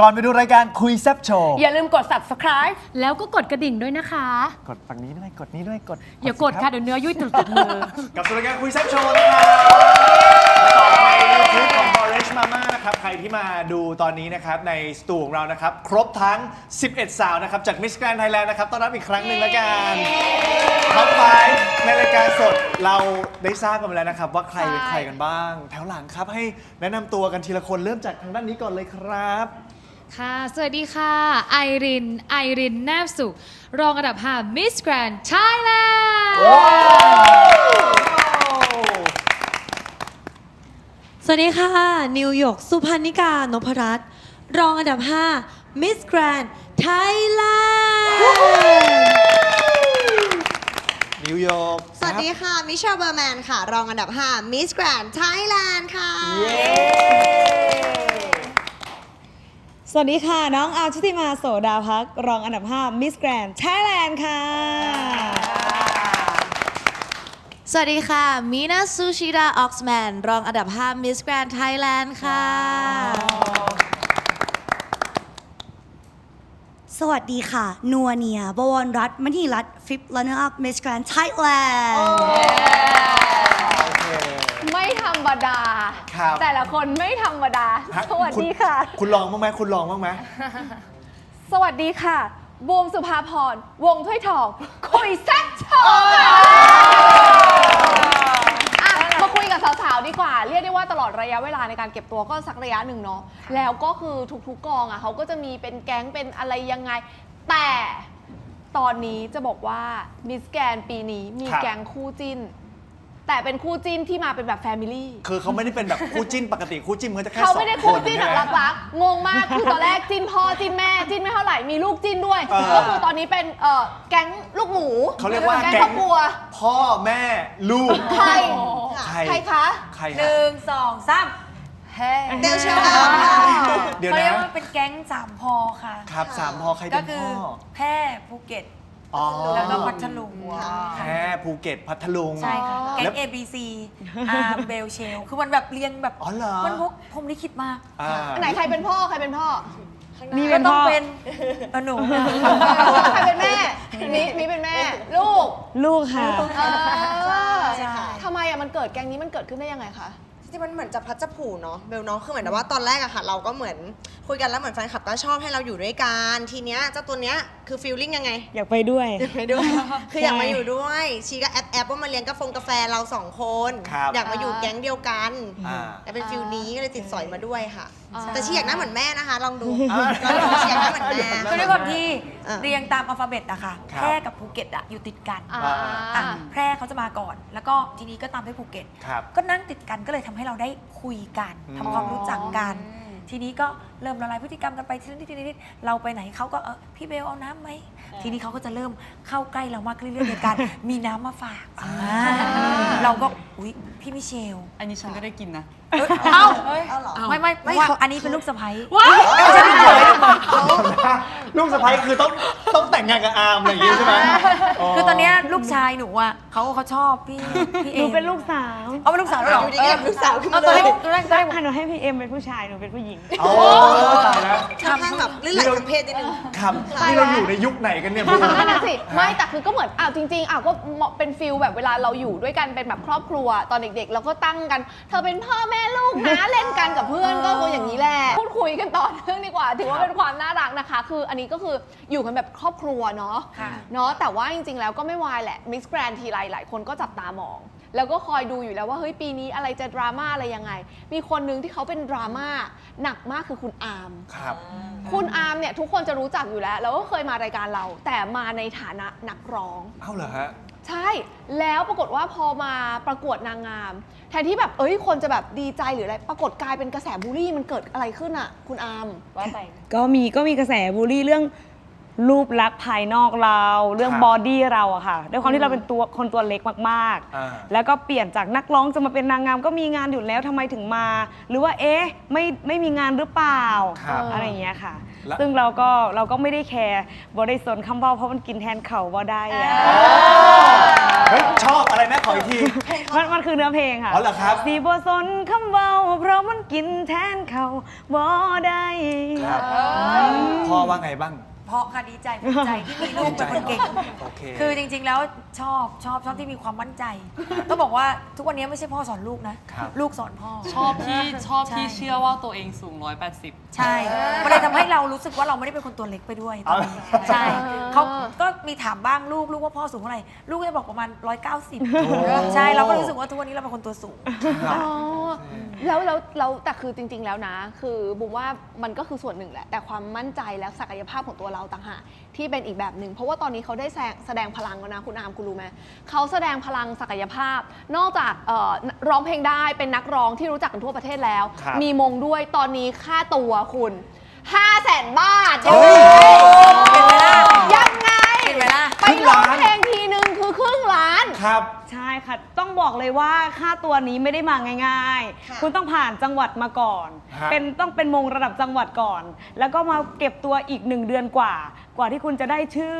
ก่อนไปดูรายการคุยแซบโชว์อย่าลืมกด subscribe แล้วก็กดกระดิ่งด้วยนะคะ กดฝั่งนี้ด้วยกดนี้ด้วยกดอย่ากดสิค่ะเดี๋ยวเนื้อยุ่ยติดติดมือ กับสู่รายการคุยแซบโชว์นะครับต่อในยูทูบของ Orange Mama นะครับใครที่มาดูตอนนี้นะครับในสตูของเรานะครับ ครบทั้ง 11 สาวนะครับจาก Miss Grand Thailand นะครับต้อนรับอีกครั้งหนึ่งแล้วกันท็อปไฟในรายการสดเราได้ทราบกันไปแล้วนะครับ ว่าใครเป็นใครกันบ้าง แถวหลังครับให้แนะนำตัวกันทีละคนเริ่มจากทางด้านนี้ก่อนเลยครับ ค่ะ สวัสดีค่ะ ไอริน ไอริน แนบสุข รองอันดับ5 Miss Grand Thailand สวัสดีค่ะ นิวยอร์กสุพรรณิกา นพรัตน์ รองอันดับ 5 Miss Grand Thailand นิวยอร์กสวัสดีค่ะ มิเชลเบอร์แมนค่ะ รองอันดับ 5 Miss Grand Thailand ค่ะ สวัสดีค่ะ น้องอาร์ชุติมาโสดาพัก รองอันดับ5 Miss Grand Thailand ค่ะ สวัสดีค่ะมีนาซูชิดาออกซ์แมนรองอันดับ 5 Miss Grand Thailand ค่ะ สวัสดีค่ะ นัวเนียบวรรัตน์มณีรัตน์ฟิปลันเนอร์อัพมิสแกรนด์ไทยแลนด์ ไม่ธ รรมดา ครับ แต่ละคนไม่ธรรมดา ฮะสวัสดีค่ะณคุณลองบ้างไหมคุณลองบ้างไหมสวัสดีค่ะบูมสุภาพรวงถ้วยทอง คุยแซ่บโชว์ค่ะอะมาคุยกับสาวๆ ดีกว่า เรียกได้ว่าตลอดระยะเวลาในการเก็บตัวก็สักระยะหนึ่งเนาะแล้วก็คือทุกๆกองอะเขาก็จะมีเป็นแก๊งเป็นอะไรยังไง แต่ตอนนี้จะบอกว่ามิสแกนปีนี้มีครับแก๊งคู่จิ้น แต่เป็นคู่จิ้นที่มาเป็นแบบแฟมิลี่คือเขาไม่ได้เป็นแบบคู่จิ้นปกติคู่จิ้นมันก็จะแค่เขาไม่ได้สองคู่จิ้นใช่แบบไหมรักๆงงมากคือตอนแรกจิ้นพ่อจิ้นแม่จิ้นไม่เท่าไหร่มีลูกจิ้นด้วยเออก็คือตอนนี้เป็นเอ่อแก๊งลูกหมูเขาเรียกว่าแก๊งแก๊ครงอบครัวพ่อแม่ลูก ใครใคร ใครคะ ใครหฮะนึ่งสองสามเฮ้เดลเชลอาร์ค่ะ เดี๋ยวเขานะเรียกว่าเป็นแก๊งสามพอค่ะ ครับสามพอใครก็เป็นคืพ่ออแพร่ภูเก็ต อ๋อ แล้วก็พัทลุงแพร่ภูเก็ตพัทลุง ใช่ค่ะ แก๊แล้งว ABC อาร์มเบลเชล คือมันแบบเรียงแบบอ๋อเหรอมันพกผมลิขิตมากอ่าไหนใครเป็นพ่อใครเป็นพ่อมีก็เป็นต้พ่องอเป็นเออหนู ใครเป็นแม่มีมีเป็นแม่ ลูกลูกค่ะ เออใช่ค่ะ ทำไมอะมันเกิดแก๊งนี้มันเกิดขึ้นได้ยังไงคะ ที่มันเหมือนจะพัดจะผูเนาะเบลเนาะคือเหมือนกับว่าตอนแรกอะค่ะ เราก็เหมือนคุยกันแล้วเหมือนแฟนคลับก็ชอบให้เราอยู่ด้วยกันทีเนี้ยเจ้าตัวเนี้ยคือฟีลลิ่งยังไง อยากไปด้วย อยากไปด้วย คืออยากมาใช่อยู่ด้วย ชีก็แอปแอปว่ามาเลี้ยงกาแฟกาแฟเราสองคน ครับอยากมาอยู่แก๊งเดียวกันอ่า แต่เป็นฟิลนี้ก็เลยติดสอยมาด้วยค่ะ อ่า แต่ชีอยากหน้าเหมือนแม่นะคะ ลองดูอ่าลองดูชีอยากหน้าเหมือนแม่คือด้วยความที่อะเรียงตามอัลฟาเบตอะค่ะครับ แพร่กับภูเก็ตอะอยู่ติดกันอ่า อะแพร่เขาจะมาก่อน แล้วก็ทีนี้ก็ตามด้วยภูเก็ต ครับ ก็นั่งติดกันก็เลยทำให้เราได้คุยกันอืมทำความรู้จักกัน ทีนี้ก็ เริ่มละลายพฤติกรรมกันไปทีละนิดทีละนิดเราไปไหนเขาก็เออพี่เบลเอาน้ำไหมทีนี้เขาก็จะเริ่มเข้าใกล้เรามากขึ้นเรื่อยๆในการ มีน้ำมาฝากอ่าเราก็อุ๊ยพี่มิเชลอันนี้ฉันก็ได้กินนะ เอ้ยเอ้าเอาเหรอ ไม่ไม่ไม่ว่าอันนี้เป็นลูกสะใภ้ลูกสะใภ้คือต้องต้องแต่งงานกับอาร์มอะไรอย่างงี้ใช่ไหมคือตอนเนี้ยลูกชายหนูอะเขาเขาชอบพี่พี่เอหนูมเป็นลูกสาวเอาเป็นลูกสาวด้วยเหรออยู่ดีๆก็เป็นลูกสาวขึ้นเอามาตอนเลแรยกตอนแรกตอนแรก อะหนูให้พี่เอ็มเป็นผู้ชาย หนูเป็นผู้หญิงโอ้ตายแล้วค่อนข้างแบบลื่นไหลทางเพศนิดนึง ครับนี่เราอยู่ในยุคไหนกันเนี่ยพวกเรานั่นนะสิไม่แต่คือก็เหมือนอ้าวจริงๆอ้าวก็เหมาะเป็นฟิลแบบเวลาเราอยู่ด้วยกันเป็นแบบครอบครัวตอนเด็กๆ เราก็ตั้งกัน เธอเป็นพ่อแม่ลูกนะเล่นกันกับเพื่อนก็คืออย่างนี้แหละพูดคุยกันต่อเนื่องดีกว่า ถือว่าเป็นความน่ารักนะคะ คืออันนี้ก็คืออยู่กันแบบครอบครัวเนาะค่ะ เนาะแต่ว่าจริงๆแล้วก็ไม่วายแหละมิสแกรนทีไรหลายคนก็จับตามอง แล้วก็คอยดูอยู่แล้วว่าเฮ้ยปีนี้อะไรจะดราม่าอะไรยังไง มีคนนึงที่เขาเป็นดราม่าหนักมากคือคุณอาร์ม ครับ คุณอาร์มเนี่ยทุกคนจะรู้จักอยู่แล้ว แล้วก็เคยมารายการเรา แต่มาในฐานะนักร้อง เอ้าเหรอฮะ ใช่ แล้วปรากฏว่าพอมาประกวดนางงาม แทนที่แบบ เอ้ย คนจะแบบดีใจหรืออะไร ปรากฏกลายเป็นกระแสบูลลี่ มันเกิดอะไรขึ้นอะคุณอาร์มว่าไป ก็มีก็มีกระแสบูลลี่เรื่อง รูปลักษณ์ภายนอกเรา เรื่องครับบอดี้เราอะค่ะด้วยความที่เราเป็นตัวคนตัวเล็กมากอ่า ๆ แล้วก็เปลี่ยนจากนักร้องจะมาเป็นนางงามก็มีงานอยู่แล้วทำไมถึงมา หรือว่าเอ๊ะไม่ไม่มีงานหรือเปล่า ครับ อะไรอย่างเงี้ยค่ะ แล้วซึ่งเราก็เราก็ไม่ได้แคร์บริสนคำเว่าเพราะมันกินแทนเขาว่าได้อะเฮ้ยชอบอะไรนะขออีกที มันมันคือเนื้อเพลงค่ะอ๋อเหรอครับ สีบสนคำเว้าเพราะมันกินแทนเขาบ่ได้ ครับพ่อว่าไงบ้าง เพราะค่ะดีใจภูมิใจที่มีลูกเป็นคนเก่ง โอเค คือจริงๆ แล้วชอบชอบชอบที่มีความมั่นใจ ต้องบอกว่าทุกวันนี้ไม่ใช่พ่อสอนลูกนะ ครับ ลูกสอนพ่อ ชอบที่ชอบที่ใช่ เชื่อว่าตัวเองสูง 180 ใช่มันเลยทำให้เรารู้สึกว่าเราไม่ได้เป็นคนตัวเล็กไปด้วยตอนนี้อ๋อใช่เขาก็มีถามบ้างลูกลูกว่าพ่อสูงเท่าไหร่ลูกก็จะบอกประมาณ 190 ใช่เราก็รู้สึกว่าทุกวันนี้เราเป็นคนตัวสูง ครับ อ๋อแล้วแล้วแล้วแต่คือจริง ๆ แล้วนะ คือบุมว่ามันก็คือส่วนหนึ่งแหละ แต่ความมั่นใจและศักยภาพของตัวเราต่างหากที่เป็นอีกแบบหนึ่งเพราะว่าตอนนี้เขาได้แสดงแสดงพลังแล้วนะคุณอามคุณรู้ไหมเขาแสดงพลังศักยภาพ นอกจากเอ่อร้องเพลงได้เป็นนักร้องที่รู้จักกันทั่วประเทศแล้ว ครับ มีมงด้วยตอนนี้ค่าตัวคุณ5 0 0แสนบาทเฮ้ยยังไง เห็นไหมล่ะ ไปร้องเพลงทีนึงคือครึ่งล้าน ครับ ใช่ค่ะต้อง บอกเลยว่าค่าตัวนี้ไม่ได้มาง่ายค่ะๆ คุณต้องผ่านจังหวัดมาก่อน ฮะ เป็นต้องเป็นมงระดับจังหวัดก่อน แล้วก็มาเก็บตัวอีกหนึ่งเดือนกว่า กว่าที่คุณจะได้ชื่อ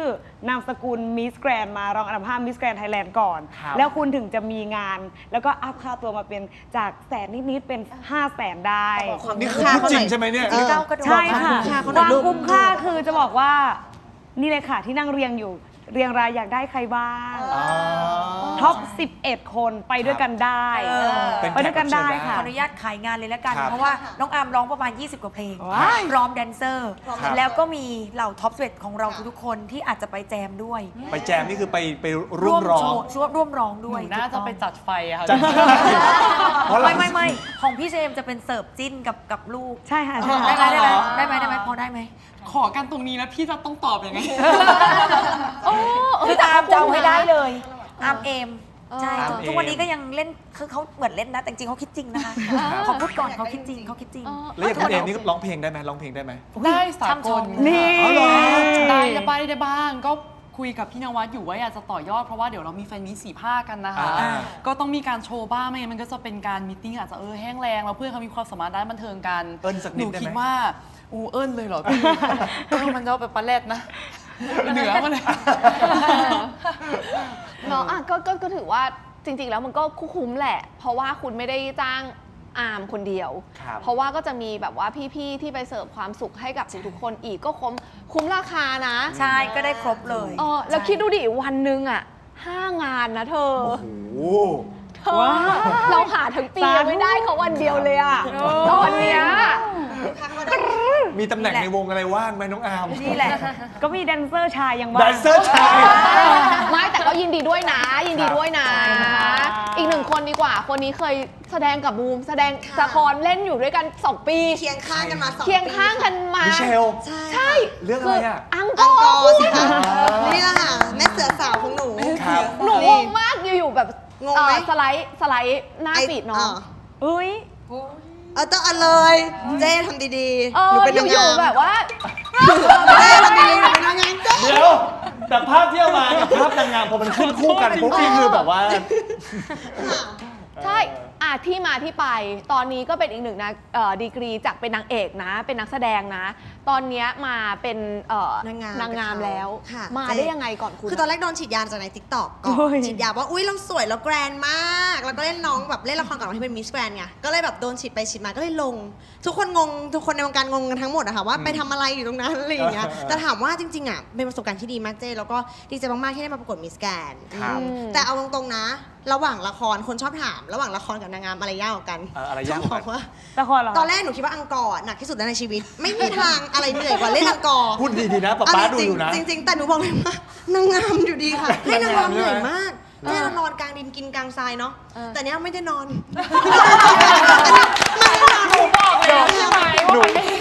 นามสกุลมิสแกรนมารองอันดับ5มิสแกรนไทยแลนด์ก่อน ครับ แล้วคุณถึงจะมีงาน แล้วก็อัพค่าตัวมาเป็นจากแสนนิดๆเป็น5 0 0แสนได้ความนี่คุ้คือมค่าพูดเขาจหริน่งอยใช่ไหมเนี่ยเออก้าวกระโดดใช่ค่ะ ความคุ้มค่าเขาหคน่อวายมลูกคุ้มค่าคือจะบอกว่านี่เลยค่ะที่นั่งเรียงอยู่ เรียงรายอยากได้ใครบ้างอ๋อท็อป 11 คนไปด้วยกันได้ เออเป็นไปด้วยกันได้แขกรับเชิญค่ะขออนุญาตขายงานเลยแล้วกัน ครับเพราะว่าน้องอาร์มร้องประมาณ 20 กว่าเพลง ว้าย พร้อมแดนเซอร์ครับแล้วก็มีเหล่าท็อปสเวทของเราทุกๆคนที่อาจจะไปแจมด้วยไปแจมนี่คือไปไปร่วมร้องโชว์ช่วยร่วมร้องหด้วยนูน่าจะไปจัดไฟอะค่ะจัดเพราะเราไม่ไม่ไม่ของพี่เจมส์จะเป็นเสิร์ฟจิ้นกับกับลูก ใช่ค่ะใช่ได้ค่ะ ไหมได้ไหมได้ไหมได้ไหมพอได้ไหมขอกันตรงนี้แล้วพี่จะต้องตอบยังไง โอ้คืออาร์มจะเอาให้ได้เลยอาร์มเอมใช่อาร์มเอมทุกวันนี้ก็ยังเล่นคือเขาเหมือนเล่นนะแต่จริงๆเขาคิดจริงนะคะขอพูดก่อนเขาคิดจริงเขาคิดจริงแล้วอย่างคุณเอมนี่ร้องเพลงได้ไหมร้องเพลงได้ไหมได้สากลนี่อ๋อเหรอได้ได้บ้างได้บ้างก็คุยกับพี่นวัดอยู่ว่าอยากจะต่อยอดเพราะว่าเดี๋ยวเรามีแฟนมีตสี่ภาคกันนะคะอ่าก็ต้องมีการโชว์บ้างไม่งั้นมันก็จะเป็นการมีตติ้งอาจจะเออแห้งแรงแล้วเพื่อนเขามีความสามารถด้านบันเทิงกันเอิ้นสักนิดหนูได้ไหมคิดว่าอูเอิ้นเลยเหรอพี่เออมันจะแบบปลาแรดนะ เหนือมาเลยเนาะอะก็ก็ก็ถือว่าจริง ๆ แล้วมันก็คุ้มแหละ เพราะว่าคุณไม่ได้จ้างอาร์มคนเดียว ครับ เพราะว่าก็จะมีแบบว่าพี่ๆที่ไปเสิร์ฟความสุขให้กับทุกๆคนอีกก็คุ้มคุ้มราคานะใช่ก็ได้ครบเลยเออแล้วใช่คิดดูดิวันหนึ่งอะห้างานนะเธอ โอ้โห เธอเราหาทั้งปียังไม่ได้เขาวันเดียวเลยอะตอนเนี้ย มีตำแหน่งในวงอะไรว่างไหมน้องอาร์มนี่แหละ ก็มีแดนเซอร์ชายยังแดว่างนเซอร์ชาย ไม่แต่ก็ยินดีด้วยนะ ยินดีด้วยนะครับอีกหนึ่งคนดีกว่า คนนี้เคยแสดงกับบูม แสดงค่ะละครเล่นอยู่ด้วยกัน 2 ปีเคียงข้างกันมาสองเคียงข้างกันมามิเชลใช่ใช่เรื่องอะไรอะอังกอัองกอร์ร์สิคะอ่านี่นี่แหละค่ะแม่เสือสาวของหนูครับหนูงงมากอยู่ๆแบบงงไหมเอ่อสไลด์สไลด์หน้าไอ้ฟีดน้องาอุ้ย เออต้องเอาเลยเจ๊ทำดีเอๆหนูอเป็นนางอยู่งามๆแบบว่า เจ๊ทำดีๆหนูเป็นนางงามเจ๊เดี๋ยวแต่ภาพที่เอามากับภาพนางงามพอมันขึ้นคู่กันปุ๊บนี่คือแบบว่า ใช่อะที่มาที่ไป ตอนนี้ก็เป็นอีกหนึ่งนะเอ่อดีกรีจากเป็นนางเอกนะ เป็นนักแสดงนะตอนเนี้ยมาเป็นเอ่อนางงามนางงามแล้ว ค่ะ มาเจ๊ได้ยังไงก่อนคุณ คือตอนแรกโดนฉีดยาจากในทิกตอกก่อนโอ้ยฉีดยาว่าอุ้ยเราสวยแล้วแกรนมาก แล้วก็เล่นน้องแบบเล่นละครก่อนที่เป็นมิสแกรนไงก็เลยแบบโดนฉีดไปฉีดมาก็เลยลง ทุกคนงงทุกคนในวงการงงกันทั้งหมดอะค่ะว่าไปทำอะไรอยู่ตรงนั้นอะไรอย่างเงี้ยแต่ถามว่าจริงๆอะเป็นประสบการณ์ที่ดีมากเจ้แล้วก็ดีใจมากๆที่ได้มาประกวดมิสแกรนครับ แต่เอาตรงๆนะ ระหว่างละครคนชอบถาม ระหว่างละครกับนางงามอะไรยากกว่ากันเอ่ออะไรยากกว่ากันจะบอกว่า ละครเหรอตอนแรกหนูคิดว่าอังกอร์หนักที่สุดแล้วในชีวิต ไม่มีทางอะไรเหนื่อยกว่าเล่นอังกอร์พูดดีๆนะป๊าป๊าดูอยู่นะ จริงๆจริงๆแต่หนูบอกเลยว่านางงามอยู่ดีค่ะ ให้นางงามเหนื่อยมากให้เรานอนกลางดินกินกลางทรายเนาะเออแต่เนี้ยไม่ได้นอนไม่ได้นอน หนูบอกเลยหนู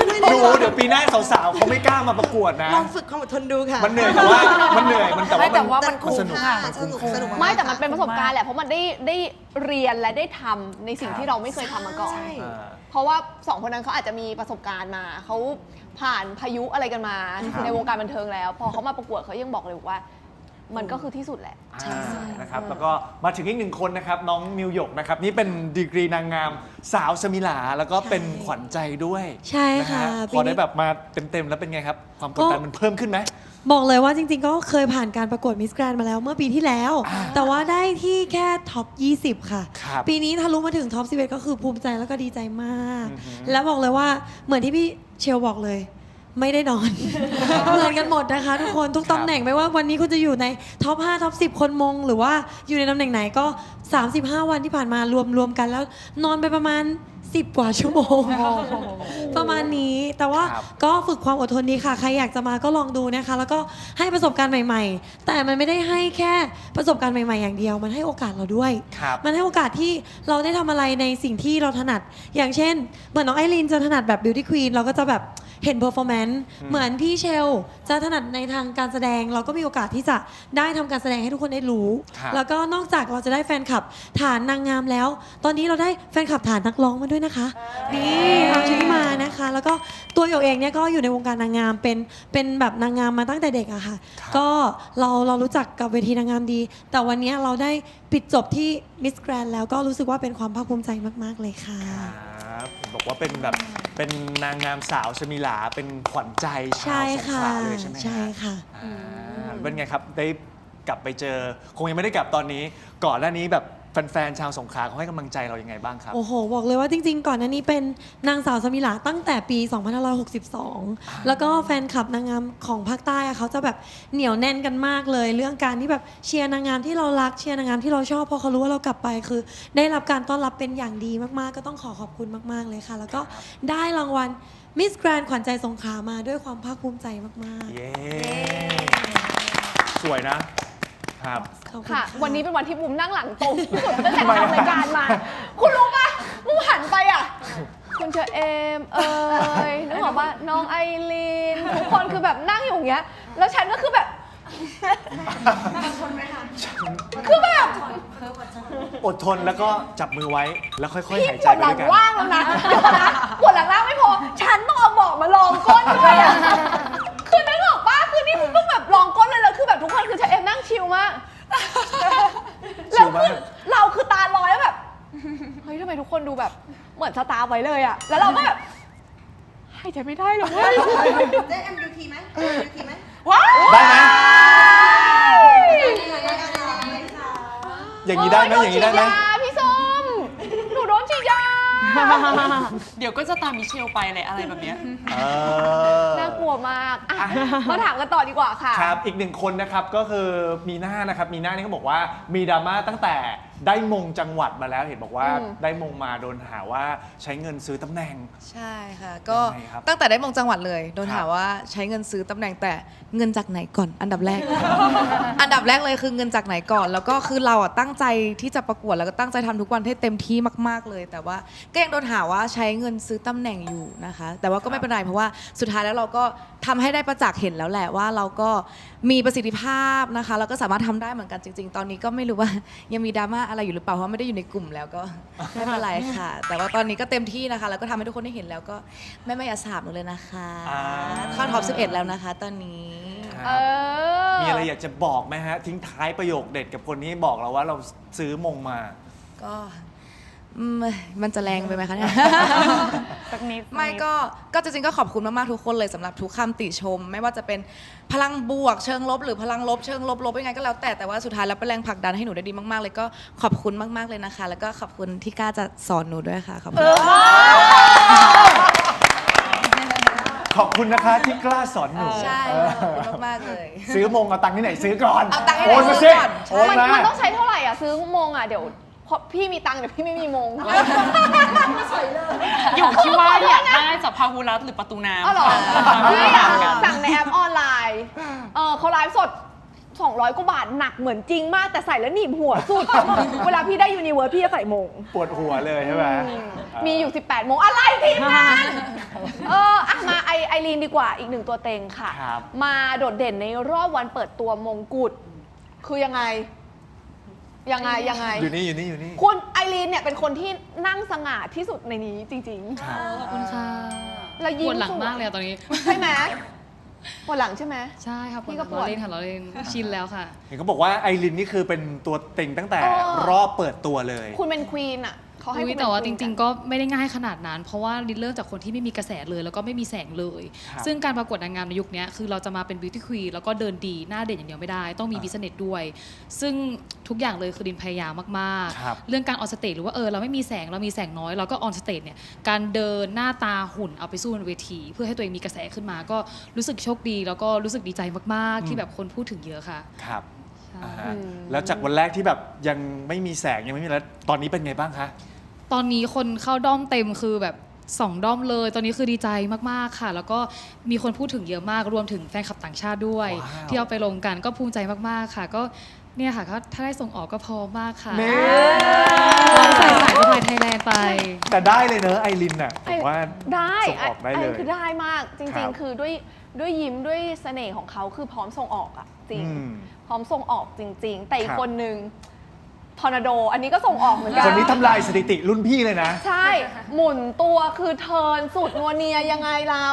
ห นูเดี๋ยวปีหน้าสาวๆเขาไม่กล้ามาประกวดนะ ลองฝึกความอดทนดูค่ะ มันเหนื่อยแต่ว่ามันเหนื่อยมันแต่ไม่แต่ว่าว่ามันมันคุ้มสนุกค่ะสนุกสนุกไม่แต่มันเป็นประสบการณ์แหละ เพราะมันได้ได้เรียนและได้ทำในสิ่งที่เราไม่เคยทำมาก่อน ใช่ อ่า เพราะว่าสองคนนั้นเขาอาจจะมีประสบการณ์มา เขาผ่านพายุอะไรกันมาครับในวงการบันเทิงแล้ว พอเขามาประกวดเขายังบอกเลยว่า มันก็คือที่สุดแหละ อ่านะครับแล้วก็มาถึงอีกหนึ่งคนนะครับ น้องมิวหยกนะครับ นี่เป็นดีกรีนางงามสาวสมิลา แล้วก็เป็นขวัญใจด้วยใช่นฮค่ะพอได้แบบมาเต็มๆแล้วเป็นไงครับ ความกดดันมันเพิ่มขึ้นไหม บอกเลยว่าจริงๆ ก็เคยผ่านการประกวดมิสแกรนมาแล้วเมื่อปีที่แล้วแต่ว่าได้ที่แค่ท็อป 20 ค่ะ ครับปีนี้ทะลุมาถึงท็อป 11 ก็คือภูมิใจแล้วก็ดีใจมาก อือหือ แล้วบอกเลยว่าเหมือนที่พี่เชลบอกเลย ไม่ได้นอน เหมือนกันหมดนะคะ ทุกคนทุกครับตำแหน่งไม่ว่าวันนี้คุณจะอยู่ในท็อป5ท็อป10 คนมง หรือว่าอยู่ในตำแหน่งไหนก็ 35 วันที่ผ่านมารวมรวมกันแล้ว นอนไปประมาณ 10 กว่าชั่วโมง ประมาณนี้แต่ว่าครับก็ฝึกความอดทนดีค่ะ ใครอยากจะมาก็ลองดูนะคะ แล้วก็ให้ประสบการณ์ใหม่ ๆ แต่มันไม่ได้ให้แค่ประสบการณ์ใหม่ ๆ อย่างเดียว มันให้โอกาสเราด้วยครับมันให้โอกาสที่เราได้ทำอะไรในสิ่งที่เราถนัด อย่างเช่นเหมือนน้องไอรีนจะถนัดแบบ beauty queen เราก็จะแบบ เห็น performance อืมเหมือนพี่เชลจะถนัดในทางการแสดง เราก็มีโอกาสที่จะได้ทำการแสดงให้ทุกคนได้รู้ ครับแล้วก็นอกจากเราจะได้แฟนคลับฐานนางงามแล้ว ตอนนี้เราได้แฟนคลับฐานนักร้องมาด้วยนะคะนี่ทำชุดนี้มานะคะ แล้วก็ตัวโยเองเนี่ยก็อยู่ในวงการนางงามเป็นเป็นแบบนางงามมาตั้งแต่เด็กอะค่ะก็เราเรารู้จักกับเวทีนางงามดี แต่วันนี้เราได้ปิดจบที่มิสแกรนแล้วก็รู้สึกว่าเป็นความภาคภูมิใจมาก ๆ เลยค่ะ ครับ บอกว่าเป็นแบบเป็นนางงามสาวสมิลาเป็นขวัญใจชาใช่วสงขค่ะลาเลยใช่ไหมฮใช่ค่ะ อ่าเป็นไงครับได้กลับไปเจอ คงยังไม่ได้กลับตอนนี้ ก่อนหน้านี้แบบ แฟนๆชาวสงขลาเขาให้กำลังใจเรายังไงบ้างครับ โอ้โห บอกเลยว่าจริง ๆ ก่อนหน้านี้เป็นนางสาวสมิลาตั้งแต่ปี 2562 แล้วก็แฟนคลับนางงามของภาคใต้อะเขาจะแบบเหนียวแน่นกันมากเลย เรื่องการที่แบบเชียร์นางงามที่เรารักเชียร์นางงามที่เราชอบพอเขารู้ว่าเรากลับไปคือ ได้รับการต้อนรับเป็นอย่างดีมากๆ ก็ต้องขอขอบคุณมากๆเลยค่ะ แล้วก็ได้รางวัลมิสแกรนขวัญใจสงขลามาด้วยความภาคภูมิใจมากเย้ สวยนะ ครับๆขอบณค่ะ วันนี้เป็นวันที่บุมนั่งหลังตรงที่สุดตั้งแต่ทำรายการมา คุณรู้ปะบุมหันไปอะ คุณเชอเอม เอ้ยนึกออกปะน้องไอรีนทุกคนคือแบบนั่งอยู่อย่างเงี้ย แล้วฉันก็คือแบบ คือแบบอดทนแล้วก็จับมือไว้แล้วค่อยๆ พี่หายปใจวดไปหลัด้วยงกัน ว่างแล้วนะเดี๋ยวนะปวดหลังล่างไม่พอ ฉันต้องเอาเบาะมาลองก้นด้วยอะคือนึกอ อกปะคือนี่ต้องแบบลองก้นเลยแล้วคือแบบทุกคนคือเชอเอมนั่งชิลมากชิลมากคือเราคือตาลอยแล้วแบบ เฮ้ยทำไมทุกคนดูแบบเหมือนสตาร์ฟไว้เลยอะแล้วเราก็แบบหายใจไม่ได้เลยเว้ยได้ MUT ไหม MUT ไหมได้ไหมอย่างนี้ได้ไหมอย่างนี้ได้ไหมโฉียาพี่ส้ม หนูโดนฉีดยา เดี๋ยวก็จะตามมิเชลไปแหละอะไรแบบเนี้ย เออ น่ากลัวมากอะมาถามกันต่อดีกว่าค่ะ ครับ อีกหนึ่งคนนะครับก็คือมีหน้านะครับ มีหน้านี่เขาบอกว่ามีดราม่าตั้งแต่ ได้มงจังหวัดมาแล้วเห็นบอกว่าอืม ได้มงมาโดนหาว่าใช้เงินซื้อตำแหน่ง ใช่ค่ะก็ยังไงครับตั้งแต่ได้มงจังหวัดเลยโดนครับ ถามว่าใช้เงินซื้อตำแหน่งแต่เงินจากไหนก่อน อันดับแรก อันดับแรกเลยคือเงินจากไหนก่อน แล้วก็คือเราอะตั้งใจที่จะประกวดแล้วก็ตั้งใจทำทุกวันให้เต็มที่มาก ๆเลย แต่ว่าก็ยังโดนหาว่าใช้เงินซื้อตำแหน่งอยู่นะคะ แต่ว่าก็ไม่เป็นไรเพราะว่าสุดท้ายแล้วเราก็ทำให้ได้ประจักษ์เห็นแล้วแหละว่าเราก็มีประสิทธิภาพนะคะแล้วก็สามารถทำได้เหมือนกันจริง ๆ ตอนนี้ก็ไม่รู้ว่ายังมีดราม่าอะไรอยู่หรือเปล่าเพราะไม่ได้อยู่ในกลุ่มแล้วก็ ไม่เป็นไรค่ะ แต่ว่าตอนนี้ก็เต็มที่นะคะ แล้วก็ทำให้ทุกคนได้เห็นแล้วก็แม่ไม่อย่าสาบหนูเลยนะคะอ่า เข้าท็อป11 แล้วนะคะ ตอนนี้ เออ มีอะไรอยากจะบอกไหมฮะ ทิ้งท้ายประโยคเด็ดกับคนนี้บอกเราว่าเราซื้อมงมา ก็ อืมมันจะแรงไปไหมคะเนี่ย สักนิด ไม่ก็ก็จริงๆก็ขอบคุณมากๆทุกคนเลยสำหรับทุกคำติชม ไม่ว่าจะเป็นพลังบวกเชิงลบ หรือพลังลบเชิงลบลบยังไงก็แล้วแต่แต่ว่าสุดท้ายแล้วเป็นแรงผลักดันให้หนูได้ดีมากๆ เลยก็ขอบคุณมากๆเลยนะคะ แล้วก็ขอบคุณที่กล้าจะสอนหนูด้วยค่ะขอบคุณ ขอบคุณนะคะที่กล้าสอนหนูใช่เออขอบคุณมากๆเลย ซื้อมงเอาตังค์ที่ไหนซื้อก่อนเอาตังค์ที่ไหนโอนมาซื้สิอก่อน โอนมันมา มันต้องใช้เท่าไหร่อะ ซื้อมงอะ เดี๋ยว พอพี่มีตังค์เดี๋ยวพี่ไม่มีมง อยู่ที่ว่าอยากได้จากพาหุรัตน์หรือประตูน้ำอ๋อเหรอค่ะพี่อะสั่งในแอปออนไลน์ เออเขาไลฟ์สด 200กว่าบาทหนักเหมือนจริงมากแต่ใส่แล้วหนีบหัวสุด เวลาพี่ได้ยูนิเวิร์สพี่จะใส่มง ปวดหัวเลยใช่ไหมมีอยู่ 18โมงอะไรทีมงาน เอออะมาไอไอรีนดีกว่าอีกหนึ่งตัวเต็งค่ะ ครับ มาโดดเด่นในรอบวันเปิดตัวมงกุฎคือยังไง ยังไงยังไง อยู่นี่อยู่นี่อยู่นี่ คุณไอรีนเนี่ยเป็นคนที่นั่งสง่าที่สุดในนี้จริง ครับ ขอบคุณค่ะๆแล้วยิ้ปมวดหลังสวยมากเลยอะตอนนี้ใช่ไหมปวดหลังใช่ไหม ใช่ค่ะพี่ก็ปวด เราเล่นค่ะเราเล่นชินแล้วค่ะ เห็นเขาบอกว่าไอรินนี่คือเป็นตัวเต็งตั้งแต่เออ รอบเปิดตัวเลย คุณเป็นควีนอะ เขาให้อุ๊คุยณแต่ว่าจเป็น queen ริงกันๆก็ไม่ได้ง่ายขนาดนั้น เพราะว่าลินเริ่มจากคนที่ไม่มีกระแสเลย แล้วก็ไม่มีแสงเลย ครับซึ่งการประกวดนางงามในยุคนี้คือเราจะมาเป็นบิวตี้ควีนแล้วก็เดินดีหน้าเด่นอย่างเดียวไม่ได้ ต้องมีอ่าบิสเนสด้วย ซึ่งทุกอย่างเลยคือลินพยายามมากครับๆ เรื่องการออนสเตจหรือว่าเออเราไม่มีแสงเรามีแสงน้อยเราก็ออนสเตจเนี่ยการเดินหน้าตาหุ่นเอาไปสู้บนเวที เพื่อให้ตัวเองมีกระแสขึ้นมา ก็รู้สึกโชคดี แล้วก็รู้สึกดีใจมากๆที่แบบคนพูดถึงเยอะค่ะ ครับใช่อ่าฮะแล้วจากวันแรกที่แบบยังไม่มีแสงยังไม่มีแล้วตอนนี้เป็นไงบ้างคะ ตอนนี้คนเข้าด้อมเต็มคือแบบสองด้อมเลย ตอนนี้คือดีใจมากๆค่ะ แล้วก็มีคนพูดถึงเยอะมากรวมถึงแฟนคลับต่างชาติด้วย ว้าว ที่เอาไปลงกันก็ภูมิใจมากๆค่ะ ก็เนี่ยค่ะก็ถ้าได้ส่งออกก็พอมากค่ะเน่ลองใส่สายสะพายไทยแลนด์ไป แต่ได้เลยเนอะไอรินอะผมว่าได้ส่งออกได้ไอ้เลยคือได้มากจครัริงบ ๆ คือด้วยด้วยยิ้มด้วยเสน่ห์ของเขาคือพร้อมส่งออกอะจริง อืม พร้อมส่งออกจริง ๆ แต่อีกครับคนนึง ทอร์นาโด อันนี้ก็ส่งออกเหมือนกัน คนนี้ทำลายสถิติรุ่นพี่เลยนะ ใช่ หมุนตัวคือเทิร์นสุดนัวเนียยังไงเรา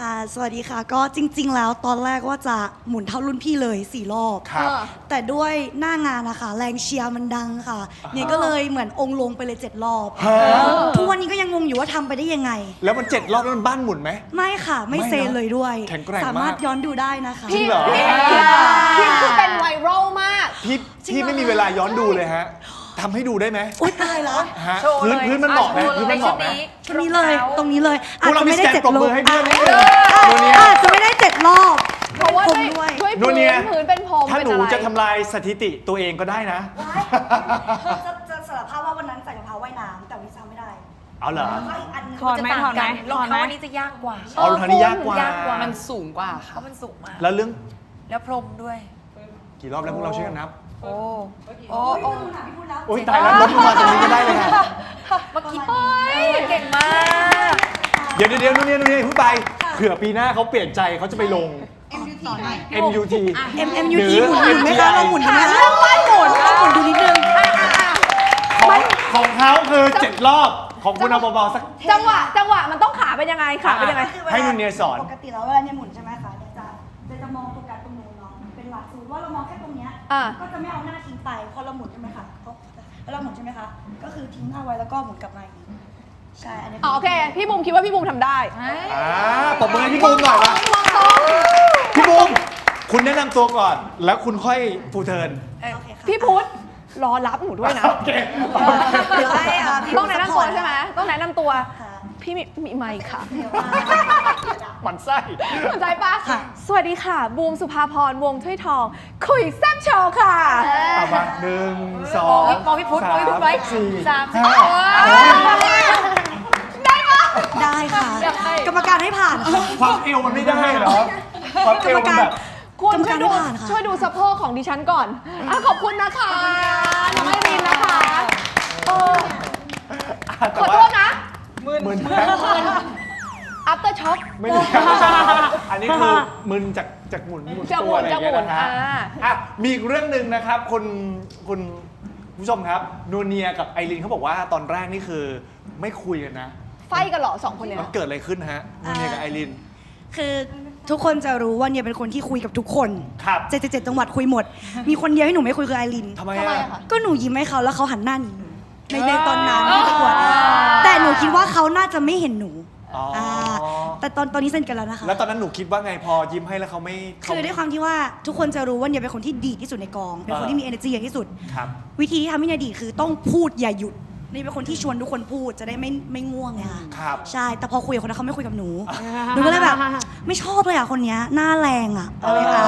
อ่าสวัสดีค่ะ ก็จริง ๆ แล้วตอนแรกว่าจะหมุนเท่ารุ่นพี่เลยสี่รอบ ครับเออแต่ด้วยหน้างานนะคะแรงเชียร์มันดังค่ะ เนี่ยก็เลยเหมือนองค์ลงไปเลยเจ็ดรอบ ฮะ ทุกวันนี้ก็ยังงงอยู่ว่าทำไปได้ยังไง แล้วมันเจ็ดรอบแล้วมันบ้านหมุนไหม ไม่ค่ะ ไม่ไม่นะเซนเลยด้วย แข็งแกร่งมาก สามารถย้อนดูได้นะคะ จริงเหรอ พี่พี่คือเป็นไวรัลมาก พี่พี่ไม่มีเวลาย้อนดูเลยฮะ ทำให้ดูได้ไหมอุ้ยตายแล้วฮะโชว์พื้นเลยพื้นมันเหมาะไหมอะโชว์พื้นมันเหมาะไหม ชุดนี้ตรงนี้เลยตรงนี้เลยพวกเรามีสแกนปรบมือให้เพื่อนนิดนึงอะโนเนีย อาจจะไม่ได้เจ็ดรอบเพราะว่าผด้มวยด้วย ด้วยนัวเนีพื้ยนพื้นเป็นพรมถ้าเป็นหนูอะไร จะทำลายสถิติตัวเองก็ได้นะ จะจะสารภาพว่าวันนั้นใส่รองเท้าว่ายน้ำแต่วิซ่าไม่ได้เอาเหรอก็อีกอันหนึงถอนไหมถอนไหมรองถอนไหม เท้าอันนี้จะยากกว่าเอาทางนี้ยากกว่ายากกว่า มันสูงกว่าเพค่ะ ราะมันสูงมาก แล้วเรื่องแล้วพรมด้วย กี่รอบแล้วพวกเราช่วยกันนับ โอ้โอ้โอ้โอ้ยตายแล้วลดลงมาตรงนี้ก็ได้เลยค่ะเมื่อกี้เก่งมาก เดี๋ยวเดี๋ยวเดี๋ยวนู่นนี่นู่นนี่พูดไปเผื่อปีหน้าเขาเปลี่ยนใจเขาจะไปลง MUT M M U หรื T อหมุนไหมคะ MTI เราหมุนไหมคะเรื่องบ้านหมุนเราหมุนดูนิดนึง ของของเขาคือเจ็ดรอบของคุณเอาเบาๆสัก จังหวะ จังหวะมันต้องขาเป็นยังไงขาเป็นยังไงให้นุ่นเนียสอน ปกติแล้วเวลาเนี่ยหมุนใช่ไหมคะเนี่ยจะจะจะมองโฟกัสตรงนู้นเนาะเป็นหลักสูตรว่าเรามองแค่ตรงเนี้ย อ่า ก็จะไม่เอาหน้าทิ้งไปพอเราหมุนใช่ไหมคะก็แล้วเราหมุนใช่ไหมคะ ก็คือทิ้งหน้าไว้แล้วก็หมุนกลับมาอย่างนี้ใช่ อันนี้อ๋อโอเค พี่บุมคิดว่าพี่บุมทำได้อ่าปรบมือให้พี่บูมหน่อยมาพี่บูมคุณแนะนำตัวก่อน แล้วคุณค่อยฟูเทิร์นโอเคค่ะพี่พุทธรอรับหนูด้วยนะ โอเค เดี๋ยวให้อะพี่ต้องแนะนำตัวใช่ไหมซัพพอร์ตต้องแนะนำตัว ค่ะ พี่มีมีไมค์ค่ะเดี๋ยวมาหมันไส้ สนใจปะค่ะ สวัสดีค่ะ บูมสุภาพรวงถ้วยทอง คุยแซ่บโชว์ค่ะ เอามาหนึ่งสอมองงพี่มองพี่พุทธมองพี่พุทธไว้สี่สามห้า ได้ค่ะกรรมการให้ผ่านค่ะ ความเอวมันไม่ได้เหรอ ความเอวมันแบบ คุณกรรมช่กาวรยดูไม่ผ่านค่ะ ช่วยดูสะโพกของดิฉันก่อนอะขอบคุณนะคะน้องไอรินนะคะเออแต่ขอโทว่าษนะ มึน after shock ไม่ได้ไม่ใช่อันนี้คือมึนจากจากหมุนหมุนจากหตัมุวนอะไรอย่างเงี้ยจากหมุนนะฮะอ่า อะมีอีกเรื่องหนึ่งนะครับคุณคุณผู้ชมครับนูเนียกับไอรินเขาบอกว่าตอนแรกนี่คือไม่คุยกันนะ ไฟกันเหรอสองคนเนี้ยมันเกิดอะไรขึ้นฮะนูเนียกับไอริน คือทุกคนจะรู้ว่าเนี่ยเป็นคนที่คุยกับทุกคนครับ เจ็ดเจ็ดจังหวัดคุยหมด มีคนเดียวที่หนูไม่คุยคือไอริน ทำไมทำไมอะอะคะก็หนูยิ้มให้เขาแล้วเขาหันหน้าหนีหนู ในในตอนนั้นที่ประกวดแต่หนูคิดว่าเขาน่าจะไม่เห็นหนูอ๋ออาแต่ตอนตอนนี้สนิทกันแล้วนะคะ แล้วตอนนั้นหนูคิดว่าไงพอยิ้มให้แล้วเขาไม่เขคือด้วยความที่ว่าทุกคนจะรู้ว่าเนี่ยเป็นคนที่ดีที่สุดในกอง เป็นคนที่มี energy อย่างที่สุด ครับวิธีที่ทำให้เนี่ยดีคือต้องพูดอย่าหยุดนี่เป็นคนที่ชวนทุกคนพูดจะได้ไม่ไม่ง่วงไงค่ะครับ ใช่ แต่พอคุยกับคนนั้นเขาไม่คุยกับหนู หนูก็เลยแบบ ไม่ชอบเลยอะคนเนี้ยหน้าแรงอะอะไรอะ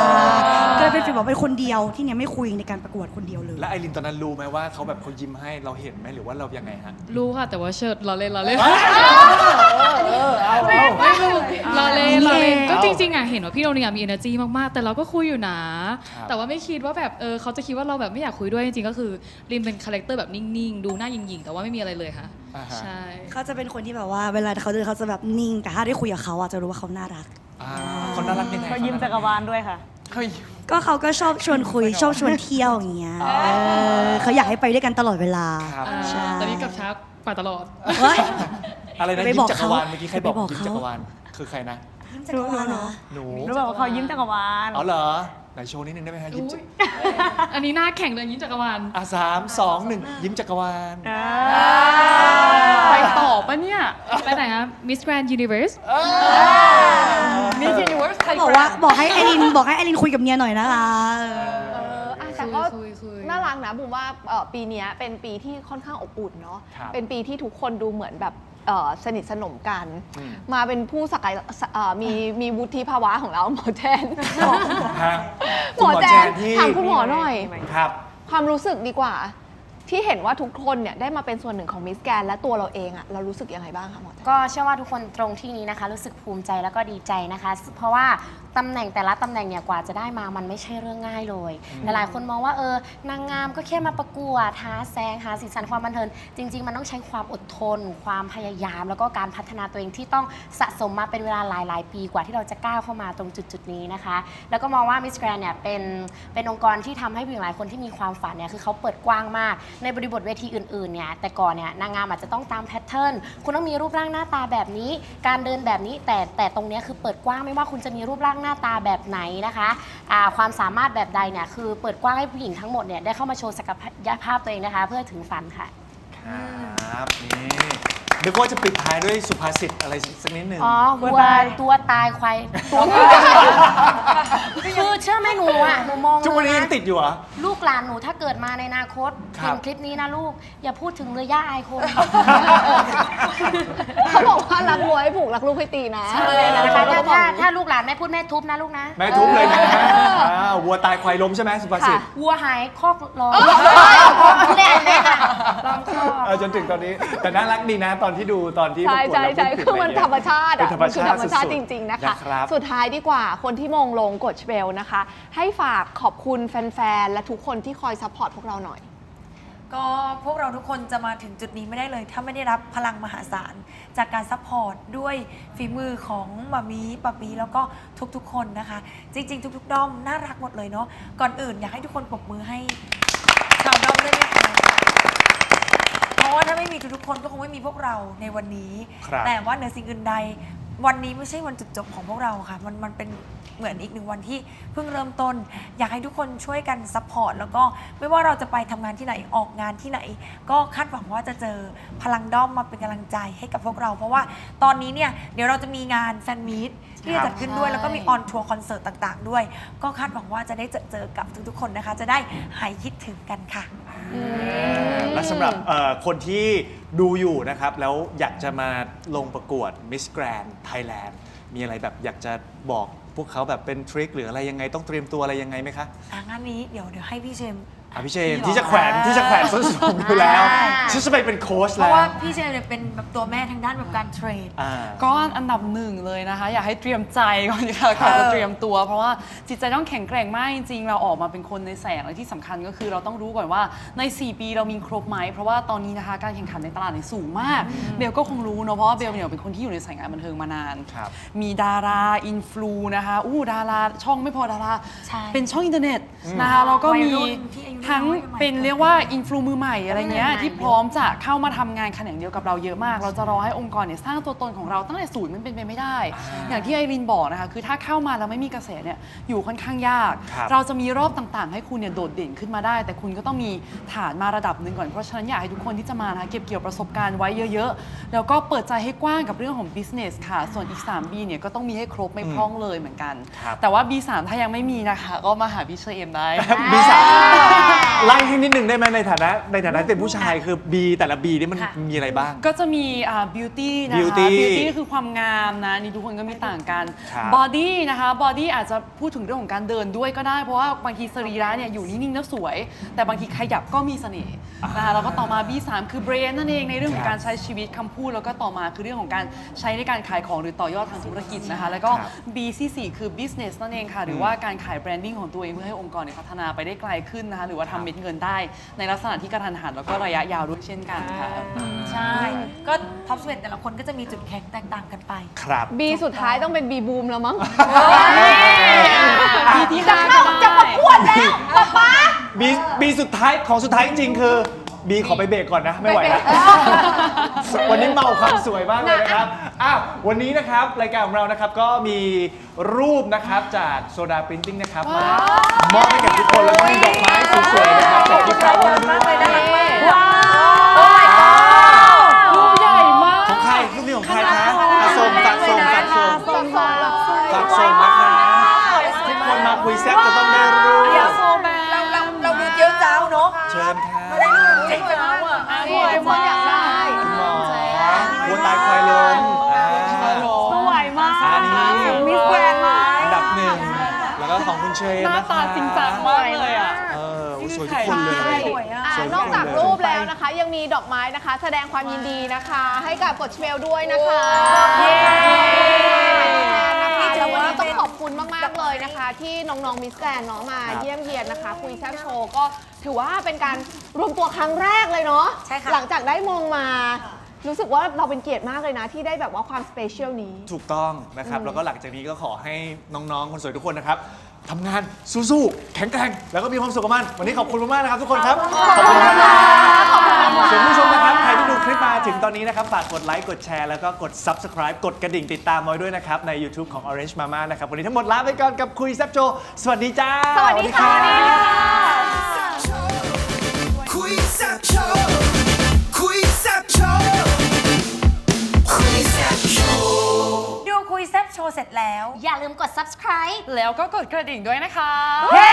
ก็เลยเป็นฟีลบอกเป็นคนเดียวที่เนี่ยไม่คุยในการประกวดคนเดียวเลย แล้วไอรินตอนนั้นรู้ไหมว่าเขาแบบเขายิ้มให้เราเห็นไหมหรือว่าเรายังไงฮะ รู้ค่ะ แต่ว่าเชิดเราเล่นเราเล่น เออเอาเอาไม่รู้เราเล่นเราเล่นเอาก็จริงๆอะเห็นว่าพี่โรเนียมี energy มากๆ แต่เราก็คุยอยู่นะ ครับแต่ว่าไม่คิดว่าแบบเออเขาจะคิดว่าเราแบบไม่อยากคุยด้วยจริงๆก็คือริมเป็นคาแรคเตอร์แบบนิ่งๆ ดูหน้าหยิ่งๆ แต่ว่าไม่มีอะไรเลยค่ะ อ่าฮะ ใช่เขาจะเป็นคนที่แบบว่าเวลาเขาเดินเขาจะแบบนิ่ง แต่ถ้าได้คุยกับเขาอะจะรู้ว่าเขาน่ารัก อ่าเขาน่ารักยังไงก็ยิ้มจักรวาลด้วยค่ะ เฮ้ย ก็เขาก็ชอบชวนคุยชอบชวนเที่ยวอย่างเงี้ยเออเขาอยากให้ไปด้วยกันตลอดเวลาครับ อ่าใช่ตอนนี้กับชักป่าตลอด เฮ้ย อะไรนะไปยิ้บมอกจักรเขาวาลเมื่อกี้ใครบอกไปบอกยิ้มเขา จักรวาลคือใครนะ จักรวาลเหรอ หนูรู้แบบว่าเขายิ้มจักรวาล อ๋อเหรอไหนโชว์นิดนึงได้ไหมฮะยิ้มจักอันนี้หน้าแข่งเลยยิ้มจักรวาล อะสามสองหนึ่งยิ้มจักรวาล ไปต่อปะเนี่ย ไปไหนครับ Miss Grand Universe มิส s น n เวิร์สไทยบอกว่าบอกให้ไอรินบอกให้ไอรินคุยกับเมียหน่อยนะคะเออ เอออะแต่ก็คุยคุย น่ารักนะบุมว่าเอ่อปีเนี้ยเป็นปีที่ค่อนข้างอบอุ่นเนาะครับเป็นปีที่ทุกคนดูเหมือนแบบเอ่อสนิทสนมกัน อืม มาเป็นผู้สักการเอ่อมีมีวุฒิภาวะของเราหมอแจนฮะหมอแจนที่ถามคุณหมอหน่อย ครับ ความรู้สึกดีกว่า ที่เห็นว่าทุกคนเนี่ยได้มาเป็นส่วนหนึ่งของมิสแกนและตัวเราเองอะเรารู้สึกยังไงบ้างคะหมอแจนก็เชื่อว่าทุกคนตรงที่นี้นะคะ รู้สึกภูมิใจแล้วก็ดีใจนะคะ เพราะว่า ตำแหน่งแต่ละตำแหน่งเนี่ยกว่าจะได้มามันไม่ใช่เรื่องง่ายเลย หลายๆคนมองว่าเออนางงามก็แค่มาประกวดหาแสงหาสีสันความบันเทิงจริง ๆ มันต้องใช้ความอดทน ความพยายาม แล้วก็การพัฒนาตัวเองที่ต้องสะสมมาเป็นเวลาหลาย ๆ ปีกว่าที่เราจะก้าวเข้ามาตรงจุดๆนี้นะคะ แล้วก็มองว่า Miss Grand เนี่ยเป็นเป็นองค์กรที่ทำให้ผู้หญิงหลายคนที่มีความฝันเนี่ยคือเขาเปิดกว้างมาก ในบริบทเวทีอื่นๆเนี่ยแต่ก่อนเนี่ยนางงามอาจจะต้องตามแพทเทิร์นคุณต้องมีรูปร่างหน้าตาแบบนี้ การเดินแบบนี้แต่แต่ตรงเนี้ยคือเปิดกว้างไม่ว่าคุณจะมีรูปร่างหน้าาตาแบบไหนนะคะความสามารถแบบใดเนี่ยคือเปิดกว้างให้ผู้หญิงทั้งหมดเนี่ยได้เข้ามาโชว์ศักยภาพตัวเองนะคะ เพื่อถึงฝันค่ะ ครับนี่ นึกว่าจะปิดท้ายด้วยสุภาษิตอะไรสักนิดหนึ่ง อ๋อวัวตัวตายควายตัวคือเชื่อไหมหนูอะหนูมองจุกวันนี้เลยยังนะติดอยู่เหรอ ลูกหลานหนูถ้าเกิดมาในอนาคตครัเห็บนคลิปนี้นะลูก อย่าพูดถึงเลยย่าอายคน เขาบอกว่ารักวัวให้ผูกรักลูกให้ตีนะใช่นะคะถ้าถ้าถ้าลูกหลานไม่พูดแม่ทุบนะลูกนะ แม่ทุบเลยนะอ่าวัวตายควายล้มใช่ไหมสุภาษิตวัวหายคอกร้องแน่เลยค่ะลองคลอดเออจนถึงตอนนี้ แต่น่ารักดีนะตอนที่ดูตอนที่ใช่ประกวดใช่แล้วใช่พูดผิดคือมันะไเงี้ยธรรมชาติเป็อะนธรรมมันคือชาธรติรมชาติสุจดๆริง ๆ นะคะนะครับ สุดท้ายดีกว่าคนที่มงลงกดเบลนะคะ ให้ฝากขอบคุณแฟน ๆ และทุกคนที่คอยซัพพอร์ตพวกเราหน่อย ก็พวกเราทุกคนจะมาถึงจุดนี้ไม่ได้เลย ถ้าไม่ได้รับพลังมหาศาล จากการซัพพอร์ตด้วยฝีมือของมามีปะปีแล้วก็ทุกๆ คนนะคะ จริง ๆ ทุก ๆ ด้อมน่ารักหมดเลยเนาะก่อนอื่นอยากให้ทุกคนปรบมือให้ชาวด้อมด้วยนะคะเพราะ ว่าถ้าไม่มีทุกๆคนก็คงไม่มีพวกเราในวันนี้ ครับแต่ว่าเหนือสิ่งอื่นใด วันนี้ไม่ใช่วันจุดจบของพวกเราค่ะ มันมันเป็นเหมือนอีกหนึ่งวันที่เพิ่งเริ่มต้น อยากให้ทุกคนช่วยกันซัพพอร์ตแล้วก็ไม่ว่าเราจะไปทำงานที่ไหนออกงานที่ไหน ก็คาดหวังว่าจะเจอพลังด้อมมาเป็นกำลังใจให้กับพวกเรา เพราะว่าตอนนี้เนี่ยเดี๋ยวเราจะมีงานแฟนมีตที่จะจัดขึ้นด้วย แล้วก็มีออนทัวร์คอนเสิร์ตต่าง ๆ ด้วย ก็คาดหวังว่าจะได้เจอเจอกับทุกๆคนนะคะ จะได้หายคิดถึงกันค่ะ และสำหรับเอ่อคนที่ดูอยู่นะครับ แล้วอยากจะมาลงประกวด Miss Grand Thailand มีอะไรแบบอยากจะบอกพวกเขาแบบเป็นทริคหรืออะไรยังไงต้องเตรียมตัวอะไรยังไงไหมคะ อะงานนี้เดี๋ยวเดี๋ยวให้พี่เชม อะพี่เชมที่จะแขวนที่จะแขวนส้นสูงอยู่แล้วอ่าที่จะไปเป็นโค้ชเพแล้ราะวว่าพี่เชมเนี่ยเป็นแบบตัวแม่ทางด้านแบบการเทรด อ่า ก็อันดับหนึ่งเลยนะคะ อยากให้เตรียมใจก่อนค่ะก่อนจะเตรียมตัว เพราะว่าจิตใจต้องแข็งแกร่งมากจริงๆ เราออกมาเป็นคนในแสงและที่สำคัญก็คือเราต้องรู้ก่อนว่าใน 4 ปีเรามีครบไหมเพราะว่าตอนนี้นะคะการแข่งขันในตลาดเนี่ยสูงมาก เบลก็คงรู้เนอะเพราะว่าเบลเนี่ยเป็นคนที่อยู่ในสายงานบันเทิงมานาน ครับ มีดาราอินฟลูนะคะอู้ดาราช่องไม่พอดารา ใช่เป็นช่องอินเทอร์เน็ตนะคะแล้วก็วัยมีรุ่นที่อายุน้อยทั้งใหม่เป็นเรียกว่าอินฟลูมือใหม่อะไรเงี้ยที่พร้อมจะเข้ามาทำงานแขนงเดียวกับเราเยอะมาก เราจะรอให้องค์กรเนี่ยสร้างตัวตนของเราตั้งแต่ศูนย์มันเป็นไปไม่ได้ อย่างที่ไอรินบอกนะคะคือถ้าเข้ามาแล้วไม่มีกระแสเนี่ยอยู่ค่อนข้างยาก ครับเราจะมีรอบต่างๆ ให้คุณเนี่ยโดดเด่นขึ้นมาได้ แต่คุณก็ต้องมีฐานมาระดับหนึ่งก่อนเพราะฉะนั้นอยากให้ทุกคนที่จะมานะคะเก็บเกี่ยวประสบการณ์ไว้เยอะๆ แล้วก็เปิดใจให้กว้างกับเรื่องของ business ค่ะ ส่วนอีก 3B เนี่ยก็ต้องมีให้ครบไม่พร่องเลยเหมือนกัน ครับ แต่ว่า B3 ถ้ายังไม่มีนะคะ ก็มาหาพี่เชอเอ็มได้บีสามไล่ให้นิดนึงได้ไหมในฐานะ ในฐานะเป็นผู้ชายคือ B แต่ละ B นี่มันค่ะ มีอะไรบ้าง ก็จะมีอ่า beauty นะคะ beauty beauty คือความงามนะนี่ทุกคนก็มีต่างกันครับ body นะคะ body อาจจะพูดถึงเรื่องของการเดินด้วยก็ได้ เพราะว่าบางทีสรีระเนี่ยอยู่นิ่งๆแล้วสวย แต่บางทีขยับก็มีเสน่ห์นะคะแล้วก็ต่อมา B3 คือ brain นั่นเองในเรื่องของการใช้ชีวิตคำพูด แล้วก็ต่อมาคือเรื่องของการใช้ในการขายของหรือต่อยอดทางธุรกิจนะคะ แล้วก็ ครับ B ที่สี่คือ business นั่นเองค่ะ หรือว่าการขาย branding ของตัวเองเพื่อให้องค์กรเนี่ยพัฒนาไปได้ไกลขึ้นนะคะหรือว่าทำเม็ดเงินได้ ในลักษณะที่กระทันหันแล้วก็ระยะยาวด้วยเช่นกันค่ะ ใช่ ก็ท็อปสเปแต่ละคนก็จะมีจุดแข็งแตกต่างกันไป ครับ บีสุดท้ายต้องเป็นบีบูมแล้วมั้งบีที่จะห้าเข้าก็จะได้ประกวดแล้วป๊าป๊า B B สุดท้ายของสุดท้ายจริงๆคือ B บีขอไปเบรกก่อนนะ ไม่ไหวแล้ว วันนี้เมาความสวยมากเลยนะครับอ้าววันนี้นะครับรายการของเรานะครับก็มีรูปนะครับจากโซดาปรินติ้งนะครับมามอบให้กับทุกคนแล้วก็มีดอกไม้สวยๆนะครับจากที่ฟลาวเวอร์ด้วยว้าวรูปใหญ่มากของใครรูปนี้ของใครคะอะส่งฝากส่งฝากส่งส่งส่งฝากส่งนะคะทุกคนมาคุยแซ่บจะต้องได้รูป อะนี่ทุกคนอยากได้คุณหมอวัวตายควายล้มอ่าสวยมากอันนี้มิสแกรนด์มาอันดับหนึ่งแล้วก็ของคุณเชนหน้านะคะตาจริงจังมากเลยอะ เออโอ้สวยทุกคนเลย สวยอะ อ่านอกจากรูปแล้วนะคะ ยังมีดอกไม้นะคะ แสดงความยินดีนะคะ ให้กับกดเชลด้วยนะคะ เย้นะคะแล้ ววันนี้ต้องขอบคุณมากๆเลยนะคะ ที่น้องๆมิสแกรนเนาะมาเยี่ยมเยียนนะคะ คุยแซบโชว์ก็ถือว่าเป็นการรวมตัวครั้งแรกเลยเนาะใช่ค่ะ หลังจากได้มงมา รู้สึกว่าเราเป็นเกียรติมากเลยนะ ที่ได้แบบว่าความสเปเชียลนี้ ถูกต้องนะครับ แล้วก็หลังจากนี้ก็ขอให้น้องๆ คนสวยทุกคนนะครับทำงานสู้ๆแข็งแกร่ง แล้วก็มีความสุขกับมัน วันนี้ขอบคุณมากๆนะครับทุกคนครับ ขอบคุณครับส่วนผู้ชมนะครับใครที่ดูค ลิปมาถึงตอนนี้นะครับ ฝากกดไลค์ กดแชร์ แล้วก็กด subscribe กดกระดิ่งติดตามไว้ด้วยนะครับ ใน YouTube ของ Orange Mama นะครับ วันนี้ทั้งหมดลาไปก่อนกับคุยแซบโจสวัสดีจ้า สวัสดีค่ะคุยแซ่บโชว์คุยแซ่บโชว์คุยแซ่บโชว์ดูคุยแซบโชว์เสร็จแล้ว อย่าลืมกด subscribe แล้วก็กดกระดิ่งด้วยนะคะ เฮ้